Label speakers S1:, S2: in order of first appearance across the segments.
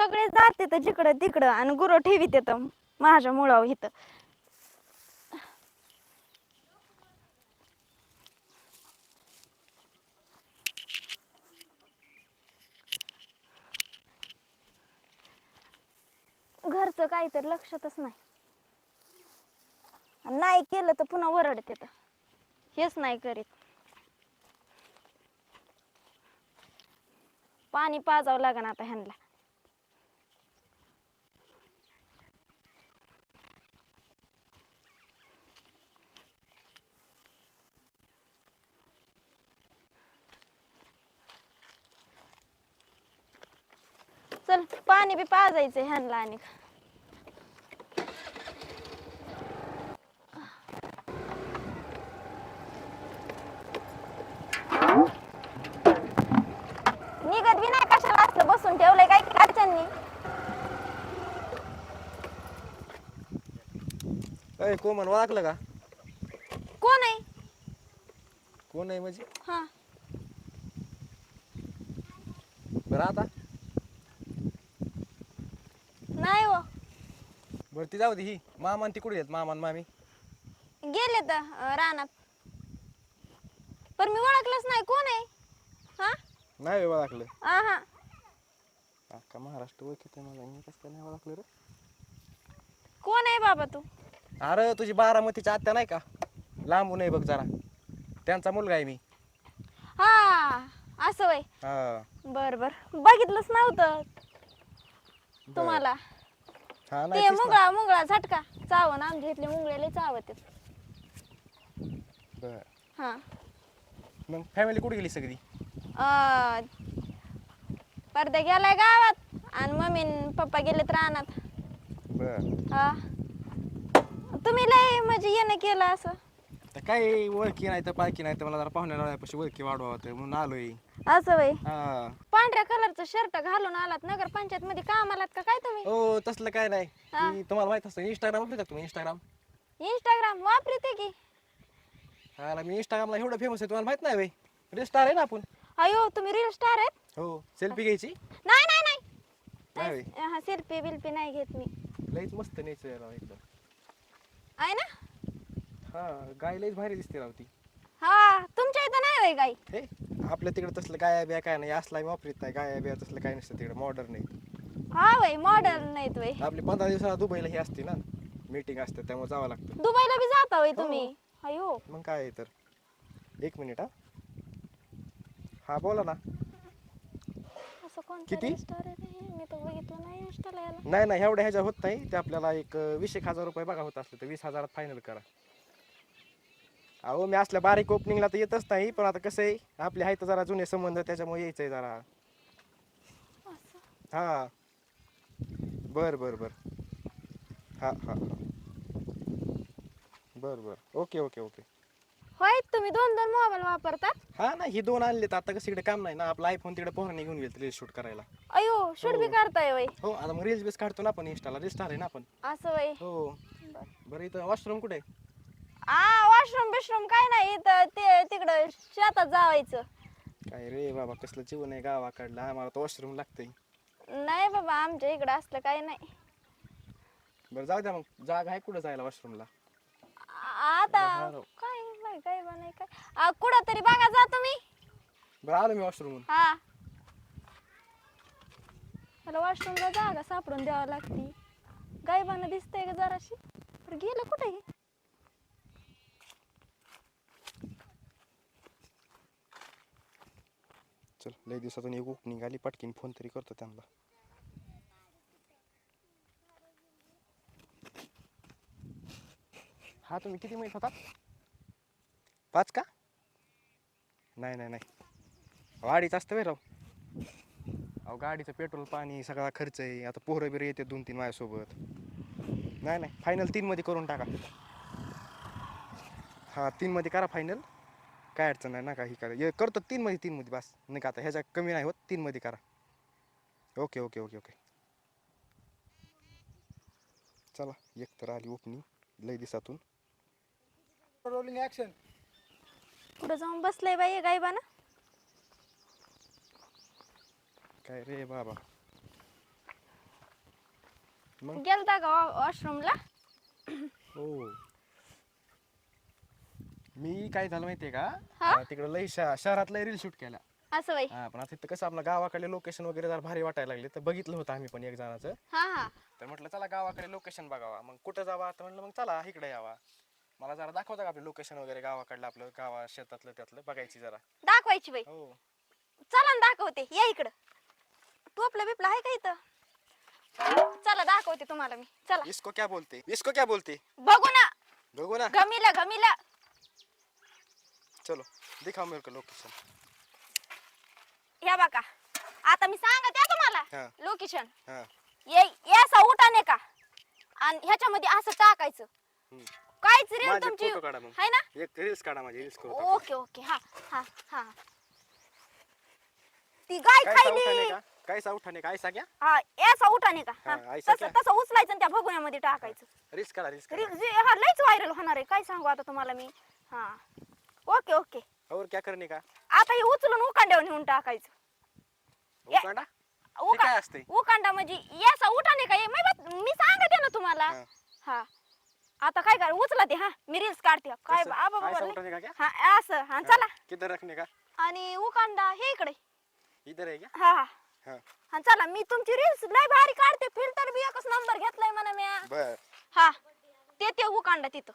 S1: सगळे जाते तर जिकडं तिकडं आणि गुरु ठेवी येतं माझ्या मुळावर इथं. घरचं काही तर लक्षातच नाही. नाही केलं तर पुन्हा वरडत तर हेच नाही करीत. पाणी पाजावं लागण आता ह्यांना. चल पाणी बी पाजायचंय ह्यांना आणि निघत बी नाही कशाला असलं बसून ठेवलंय काय काच्यांनी
S2: अय कोमन ओळखलं का?
S1: कोण आहे?
S2: कोण आहे म्हणजे?
S1: हा.
S2: बरं आता
S1: नाही हो
S2: बरं ती जाऊ दे ही. मामा आणि ती कुठे आहेत मामा आणि मामी.
S1: गेले तर अं, रानात. पण मी ओळखलंच नाही कोण आहे? हा?
S2: नाही ओळखलं.
S1: आहा.
S2: अख्खा महाराष्ट्र ओळखीत आहे मला मी कसं काय नाही ओळखलं रे?
S1: कोण आहे बाबा तू?
S2: अरे तुझी बारामतीच्या आत्या नाही का? लांबून आहे बघ जरा. त्यांचा मुलगा आहे मी.
S1: हा असं वय.
S2: हा.
S1: बर बर. बघितलंच नव्हतं. तुम्हाला.
S2: हा नाही
S1: ते
S2: तेच ना.
S1: मुंगळा मुंगळा झटका. चावण आमच्या इथले मुंगळेले चावत.
S2: बरं.
S1: हा.
S2: मग फॅमिली कुठे गेली सगळी?
S1: अं, गेलाय गावात. आणि मम्मी न पप्पा गेलेत रानात.
S2: बर.
S1: हा. तुम्ही लय म्हणजे येणं केलं असं.
S2: तर काय ओळखी नाही तर पाळखी नाही तर मला जरा पाहुण्याला पाशी ओळखी वाढवा होतं म्हणून आलोय.
S1: असं वय.
S2: हा.
S1: पांढऱ्या कलरचं शर्ट घालून आलात नगर पंचायत मध्ये काम आलात का? काय तुम्ही?
S2: हो तसलं काय नाही.
S1: हा.
S2: तुम्हाला माहीत असतं इंस्टाग्राम वापरता तुम्ही इंस्टाग्राम
S1: इंस्टाग्राम वापरते की.
S2: हा ना, मी इंस्टाग्रामला एवढं फेमस आहे तुम्हाला माहीत नाही वे स्टार आहे ना आपण.
S1: अयो तुम्ही रील स्टार आहेत?
S2: हो सेल्फी घ्यायची?
S1: नाही नाही नाही.
S2: नाही व्हय.
S1: नाही, हा सेल्फी बिल्फी नाही घेत मी.
S2: लईच मस्त नेचर एकदम.
S1: आहे ना?
S2: हा गाय लईच भारी दिसते राव ती.
S1: हा तुमच्या इथं नाही होय गाई
S2: हे आपल्या तिकडे तसलं गाया बिया काय नाही असला वापरत नाही गाया बिया तसलं काय नसतं तिकडे मॉडर्न नाही
S1: हा वय मॉडर्न नाहीत वय
S2: आपली पंधरा दिवसाला दुबईला ही असते ना मीटिंग असते त्यामुळे जावं लागतं.
S1: दुबईला बी जाता
S2: हो.
S1: वय तुम्ही? अयो.
S2: मग काय आहे तर? एक मिनिट हा. हा बोला ना.
S1: असं कोणतं
S2: किती?
S1: स्टार आहे रे? मी तर बघितलं नाही इंस्टाला याला
S2: नाही नाही एवढ्या ह्याच्या होत नाही. ते आपल्याला एक अं, वीस एक हजार रुपये बघा होत असलं तर वीस हजारात फायनल करा. अहो मी असल्या बारीक ओपनिंगला तर येतच नाही पण आता कसं आहे आपले आहेत जरा जुने संबंध त्याच्यामुळे यायचंय जरा. हा. बर बर बर. हा हा हा. बर बर. Okay okay okay.
S1: होय तुम्ही दोन दोन मोबाईल वापरतात?
S2: हा ना ही दोन आणलेत आता कसं इकडे काम नाही ना आपला आयफोन तिकडे पोहराने घेऊन गेल रील शूट करायला.
S1: अयो शूट बी
S2: हो.
S1: करताय वय
S2: हो आता मग रील्स बीस काढतो ना आपण इंस्टाला रील स्टार आहे ना आपण.
S1: असं वय
S2: हो. बरं. इथं वॉशरूम कुठे आहे?
S1: आ वॉशरूम बिशरूम काय नाही इथं ते तिकडं शेतात जावायचं.
S2: काय रे बाबा कसलं जीवन आहे गावाकडलं? आम्हाला तर वॉशरूम लागतंय.
S1: नाही बाबा आमच्या इकडं असलं काही नाही.
S2: बरं जाऊ द्या मग. जागा आहे कुठं जायला वॉशरूमला
S1: आ- आता. काय बाई, काय बा नाही काय. कुठं तरी बघा जा तुम्ही.
S2: बरं आलो मी वॉशरूम
S1: हा. मला वॉशरूमला जागा सापडून द्यावं लागती. गायबानं दिसतंय का जराशी? पण गेलं कुठे हे?
S2: लय दिवसातून एक ओपनिंग आली पटकीन फोन तरी करतो त्यांना. हा तुम्ही किती मिनिट होता पाच का? नाही नाही नाही. गाडीच असतं बे राव. अहो गाडीचं पेट्रोल पाणी सगळा खर्च आहे. आता पोरं बिरं येते दोन तीन माझ्यासोबत. नाही नाही. फायनल तीनमध्ये करून टाका. हा तीनमध्ये करा फायनल काय अडचण नाही नका ही करा. हे करतो तीनमध्ये तीनमध्ये बस. नाही का आता? ह्याच्या कमी नाही होत तीनमध्ये करा. Okay okay okay okay. चला एक तर आली ओपनिंग. लय दिवसातून
S3: रोलिंग ऍक्शन
S1: कुठं जाऊन बसलंय बाई गायबानं.
S2: काय रे बाबा? मग?
S1: गेलता का वॉशरूमला
S2: हो. मी काय झालं माहितीये का?
S1: हा?
S2: अं, तिकडं लई शा- शहरात लई रील शूट केला
S1: असं बाई?
S2: हा पण आता इथं कसं आपलं गावाकडे लोकेशन वगैरे जरा भारी वाटायला लागले तर बघितलं होतं आम्ही पण एक जणाचं.
S1: हा हा.
S2: तर म्हटलं चला गावाकडे लोकेशन बघावा. मग कुठं जावा? तर म्हटलं मग चला इकडे यावा. मला जरा दाखवता का आपलं लोकेशन वगैरे गावाकडलं आपलं गावा शेतातलं त्यातलं? बघायची जरा.
S1: दाखवायची बाई.
S2: हो.
S1: चला ना दाखवते. या इकडं. टोपलं बिपलं आहे का इथं? चला दाखवते तुम्हाला मी. चला.
S2: इसको क्या बोलते? इसको क्या बोलते?
S1: बघू ना.
S2: बघू ना.
S1: गमीला गमीला
S2: चलो दिखाओ मेरे को लोकेशन
S1: या बघा. आता मी सांगते हा
S2: हा.
S1: तुम्हाला लोकेशन
S2: हा.
S1: ये याचा उठाने का? आणि ह्याच्यामध्ये असं टाकायचं.
S2: हम्म.
S1: काहीच रील
S2: माझे
S1: तुमची
S2: फोटो काढा मग.
S1: आहे ना?
S2: एक रील्स काढा माझी रील्स करू
S1: ओके ओके. हा हा हा. ती गाय
S2: काय उठाने का? काय सा उठाने का? ऐसा क्या?
S1: हा याचा उठाने का? हा,
S2: हा, ऐसा
S1: तसं
S2: क्या?
S1: तसं उचलायचं आणि त्या भगुण्यामध्ये टाकायचं.
S2: रील्स काढा रील्स काढा.
S1: जे- हा लयच व्हायरल होणार आहे. काय सांगू आता तुम्हाला मी? हा. Okay okay.
S2: और क्या करने का?
S1: आता हे उचलून उकांड्यावर नेऊन टाकायचं. या-
S2: उकांडा?
S1: उका
S2: काय असते
S1: उकांडा म्हणजे याचा उठाने का? हे मी बत- मी सांगते ना तुम्हाला.
S2: हा.
S1: हा. आता काय कर उचला ते हा. मी रील्स काढते. काय
S2: कसं?
S1: बाबा
S2: ऐसा
S1: बाबा
S2: उठाने का? क्या
S1: हा असं. हा चला.
S2: किधर रखने का?
S1: आणि उकांडा हे इकडे.
S2: इधर है क्या
S1: हा हा.
S2: हा.
S1: हा चला. मी तुमची रील्स लय भारी काढते. फिल्टर बी एकच नंबर घेतलाय म्हणा मी
S2: बर.
S1: हा. ते ते उकांडा तिथं.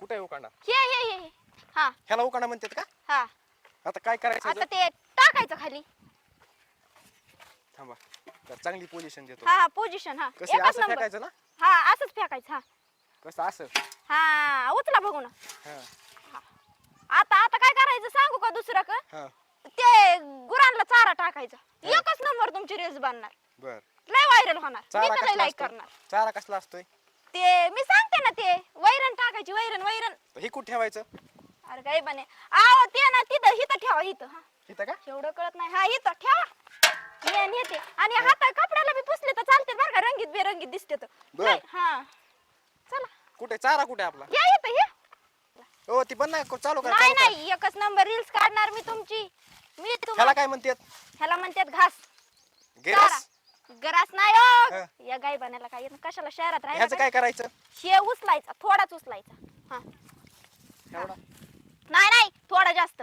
S2: कुठे आहे उकांडा?
S1: हे हे हे हे. हा.
S2: ह्याला उकांडा म्हणतात का?
S1: हा.
S2: आता काय करायचं
S1: आता
S2: याचं?
S1: ते टाकायचं खाली.
S2: थांबा. तर चांगली पोझिशन देतो.
S1: हा हा पोझिशन हा.
S2: कसं
S1: एकच
S2: असं
S1: नंबर
S2: फेकायचं ना?
S1: हा असंच फेकायचं हा.
S2: कसं? असं?
S1: हा उचला बघू ना.
S2: हा.
S1: आता आता काय करायचं सांगू का दुसरं का?
S2: हा.
S1: ते गुरांना चारा टाकायचा. एकच नंबर तुमची रील्स बनणार.
S2: बर.
S1: लय व्हायरल होणार. मी
S2: चारा
S1: तर लय
S2: कसला
S1: लाईक
S2: असतो
S1: करणार.
S2: चारा कसला असतोय?
S1: ते मी सांगते ना ते. वैरण टाकायची वैरण वैरण.
S2: तर हे कुठे ठेवायचं?
S1: अरे काय बने आव ते ना तिथं हिथं ठेवा इथं हा.
S2: इथं का?
S1: एवढं कळत नाही. हा इथं ठेवा. ये आणि येते. आणि हाता कपड्याला बी पुसले तर चालते बरं का? रंगीत बेरंगीत दिसते तर.
S2: बर.
S1: नाही, हा. चला.
S2: कुठे? चारा कुठे आपला?
S1: या येतं ये.
S2: हो ती बंद नाही. चालू करा
S1: नाही
S2: चालू करा.
S1: नाही. एकच नंबर रील्स काढणार मी तुमची. मी
S2: ह्याला
S1: तुम्हाला
S2: काय म्हणतात?
S1: ह्याला म्हणतात घास.
S2: गेरास
S1: गरास नाही
S2: हा.
S1: हो. या गाई बनायला काय येत? नाही. कशाला शहरात
S2: ह्याचं
S1: राहायचं
S2: काय करायचं?
S1: शे उचलायचा थोडाच उचलायचा. हा.
S2: एवढा?
S1: नाही नाही थोडा जास्त.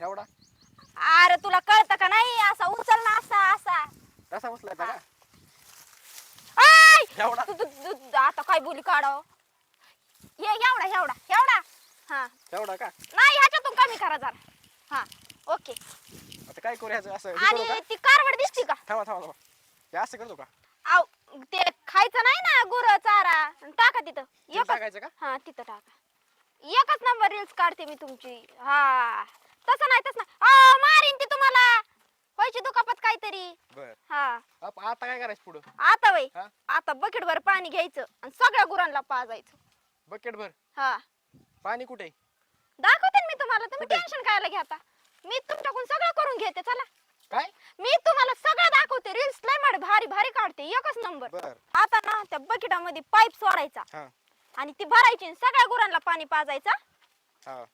S2: एवढा?
S1: अरे तुला कळतं का नाही? असा उचल ना असा असा.
S2: कसा बसलायचा का?
S1: आय!
S2: एवढा?
S1: तू- तू- तू- आता काय बोली काढाव? ये एवढा एवढा एवढा. हा.
S2: एवढा का?
S1: नाही ह्याच्यातून कमी करा जरा. हा. ओके.
S2: आता काय करू ह्याचं असं हे करू का?
S1: आणि ती कारवड दिसती का?
S2: थांबा थांबा थांबा. हे असं करतो का?
S1: आव ते खायचं नाही ना गुर चारा. टाका तिथं. एकच
S2: टाकायचं का?
S1: हा तिथं टाका. एकच नंबर रील्स काढते मी तुमची. हा. तसं नाही तसं नाही. आ, मारीन ती तुम्हाला. व्हायची दुखापत काहीतरी.
S2: बर.
S1: हा.
S2: आप- आता काय करायचं पुढं?
S1: आता वय.
S2: हा?
S1: आता बकेट भर पाणी घ्यायचं आणि सगळ्या गुरांना पाजायचं.
S2: बकेट भर
S1: हा.
S2: पाणी कुठे?
S1: दाखवते ना मी तुम्हाला. तुम्ही
S2: कुठे?
S1: टेन्शन कायला घेता मी तुमच्याकडून सगळं करून घेते चला.
S2: काय?
S1: मी तुम्हाला सगळं दाखवते रील्स लय माड भारी भारी काढते एकच नंबर
S2: बर.
S1: आता ना त्या बकेटामध्ये पाईप सोडायचा.
S2: हा.
S1: आणि ती भरायची आणि सगळ्या गुरांना पाणी पाजायचा.
S2: हा.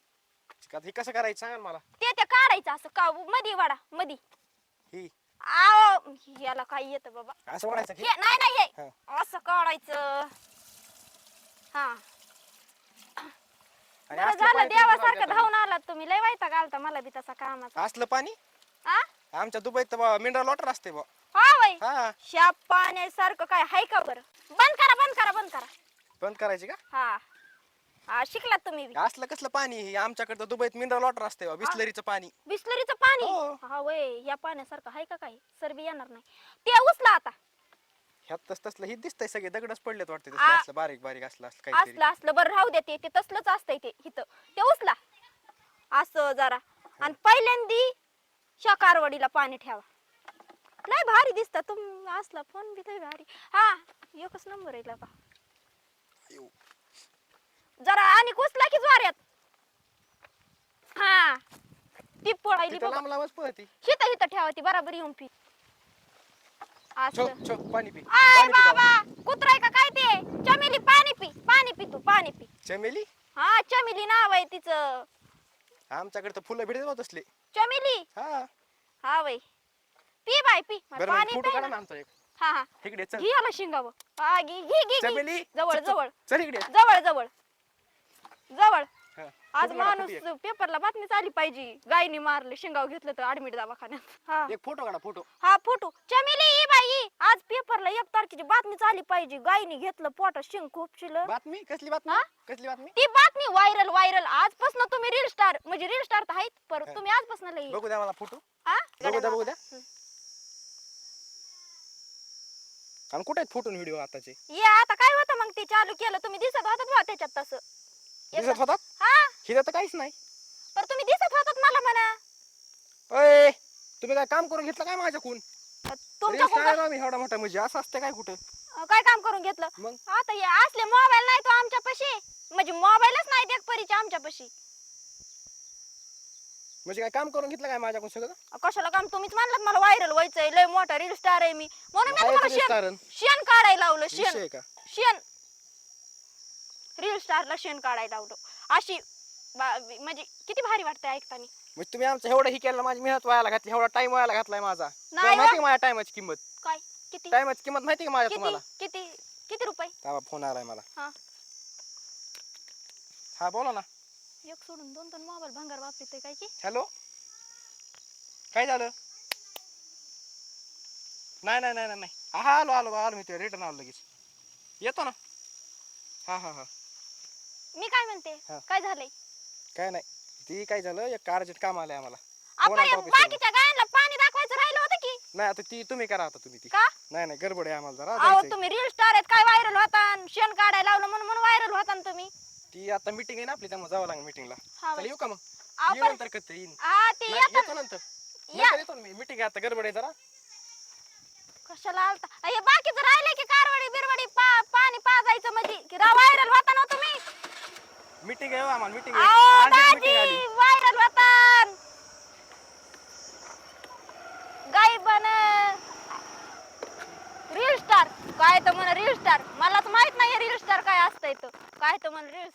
S2: हे कसं करायचं सांगा ना मला.
S1: ते ते काढायचं असं का मधी वाडा मधी.
S2: ही.
S1: आव याला काय येतं बाबा.
S2: असं वाढायचं की?
S1: हे नाही नाही
S2: हा.
S1: असं काढायचं. हा.
S2: आणि
S1: बरं
S2: असलं
S1: झालं देवासारखं आलात मला बी तसा कामाचा.
S2: असलं पाणी? आमच्या दुबईत मिनरल वॉटर असते बा.
S1: हा वय
S2: हा.
S1: शा पाण्यासारखं काय हाय का बरं? बंद करा बंद करा बंद करा.
S2: बंद करायची का?
S1: हा. हा शिकलात तुम्ही बी.
S2: असलं कसलं पाणी? हे आमच्याकडे तर दुबईत मिनरल वॉटर असते बा बिस्लरीचं पाणी.
S1: बिस्लरीचं पाणी?
S2: हो.
S1: हा वय या पाण्यासारखं हाय का काय सरबी येणार नाही. ते उचला आता.
S2: ह्यात तस तसलं हे दिसतंय सगळे दगडच पडलेत वाटते
S1: आ-
S2: असलं बारीक बारीक असलं असलं काहीतरी.
S1: असलं असलं बरं राहू दे ते ते तसलंच असतंय ते इथं. ते उचला. असं जरा. आणि पहिल्यांदी शकारवडीला पाणी ठेवा. लय भारी दिसता. तुम असला फोन बी लय भारी. हा एकच नंबर आहे का
S2: अयो.
S1: जरा आणि कुसला की ज्वाऱ्यात हा. ती पळायली
S2: तिथं
S1: बघा.
S2: लांब लांबच पळती.
S1: हिथं हिथं ठेवा ती बराबर येऊन पी. असं.
S2: छो पाणी पी.
S1: आय
S2: पाणी पी
S1: बाबा
S2: बाबा.
S1: कुत्राय का काय ते? चमेली पाणी पी पाणी पी तू पाणी पी.
S2: चमेली?
S1: हा चमेली नाव आहे तिचं.
S2: आमच्याकडे तर फुलं भेटत होत असले.
S1: चमेली?
S2: हा.
S1: हा वय पी बाय पी.
S2: बरं
S1: पाणी
S2: फोटो काढा
S1: ना.
S2: आमचा एक.
S1: हा हा.
S2: इकडे चल.
S1: घे याला शिंगावं. हा घे घे घे,
S2: चमेली
S1: घे जवळ. जवळ.
S2: चल इकडे.
S1: जवळ जवळ. जवळ. आज माणूस पेपरला बातमी चाली पाहिजे. गायनी मारले शिंगाव घेतलं तर ऍडमिट दवाखान्यात. हा.
S2: एक. फोटो काढा फोटो.
S1: हा फोटो. चमेली ई बाई. आज पेपरला एक तारखेची बातमी चाली पाहिजे. गायनी घेतलं पोटात शिंग खूप शिल
S2: बातमी? कसली बातमी?
S1: हा?
S2: कसली बातमी?
S1: ती बातमी व्हायरल व्हायरल. आजपासून तुम्ही रील स्टार म्हणजे रील स्टार तर आहेत पर
S2: हा.
S1: तुम्ही आजपासून लई
S2: बघू द्या मला फोटो.
S1: हा?
S2: बघू द्या बघू द्या.
S1: हं.
S2: आणि कुठे आहेत फोटो व्हिडिओ आताचे?
S1: ये आता काय होतं मग ते चालू केलं? तुम्ही दिसत होतात बा त्याच्यात तसं.
S2: दिसत होतात?
S1: हा
S2: हिथं तर काहीच नाही.
S1: पर तुम्ही दिसत होतात मला म्हणा.
S2: अय तुम्ही काय काम करून घेतलं काय माझ्याकडून
S1: तुमच्या
S2: Reels काय राव मी एवढा मोठा म्हणजे असं असते काय कुठं?
S1: काय काम करून घेतलं?
S2: मग?
S1: आता हे असले मोबाईल नाही तो आमच्यापाशी म्हणजे मोबाईलच नाही एक परीचे आमच्यापाशी
S2: म्हणजे काय काम करून घेतलं काय माझ्याकडून सगळं?
S1: कशाला काम? तुम्हीच म्हणलात मला व्हायरल व्हायचंय. लय मोठा रील स्टार आहे मी. म्हणून मी तुम्हाला शेण शेण काढायला लावलं शेण.
S2: विषय आहे का?
S1: शेण. रील स्टारला शेण काढायला लावलं. अशी बा- म्हणजे किती भारी वाटतंय ऐकताना.
S2: म्हणजे तुम्ही आमचं एवढं ही केलं माझी मेहनत व्हायला घातली एवढा टाइम व्हायला घातलाय माझा.
S1: नाही
S2: माहिती. का माझ्या टायमाची किंमत?
S1: काय? किती?
S2: टायमाची किंमत माहिती का माझ्या
S1: किती?
S2: तुम्हाला?
S1: किती? किती रुपये?
S2: फोन आलाय मला.
S1: हा.
S2: हा बोला ना.
S1: एक सोडून दोन दोन मोबाईल भंगार वापरते काय की?
S2: हॅलो? काय झालं? नाही नाही नाही नाही, नाही हा हा आलो आलो आलो मी ते रिटर्न आलो लगेच. येतो ना? हा हा हा.
S1: मी काय म्हणते?
S2: हा.
S1: काय झालंय?
S2: काय नाही. ती काय झालं एक कारजेट काम आलंय आम्हाला. office?
S1: बाकीच्या गायांना पाणी दाखवायचं राहिलं होतं की?
S2: नाही आता ती तुम्ही करा आता तुम्ही ती.
S1: का?
S2: नाही नाही गडबड आहे आम्हाला जरा
S1: अहो
S2: जायचंय.
S1: तुम्ही रील स्टार आहेत काय व्हायरल होता? आणि शेण काढायला लावलं म्हणून म्हणून व्हायरल होता ना तुम्ही.
S2: ती आता मिटिंग आहे ना आपली त्यामुळे जावं लागेल मिटिंगला
S1: हा
S2: चला येऊ का मग?
S1: अहो,
S2: येऊ
S1: पण-
S2: नंतर कधी येईन.
S1: हा ते
S2: नाही,
S1: येतं
S2: येतो नंतर.
S1: या.
S2: नंतर येतो ना मी. मिटिंग आता गडबड आहे जरा.
S1: कशाला आलता? हे बाकीचं राहिले की कारवडी बिरवडी पा पाणी पाजायचं म्हणजे व्हायरल होता ना तुम्ही?
S2: मिटिंग आहे हो आम्हाला मिटिंग आहे. मिटिंग आली.
S1: व्हायरल होता. गाई बन. रील स्टार काय तर म्हण रील स्टार मला तर माहीत नाही रील स्टार काय असतंय तो. काय तर म्हण रील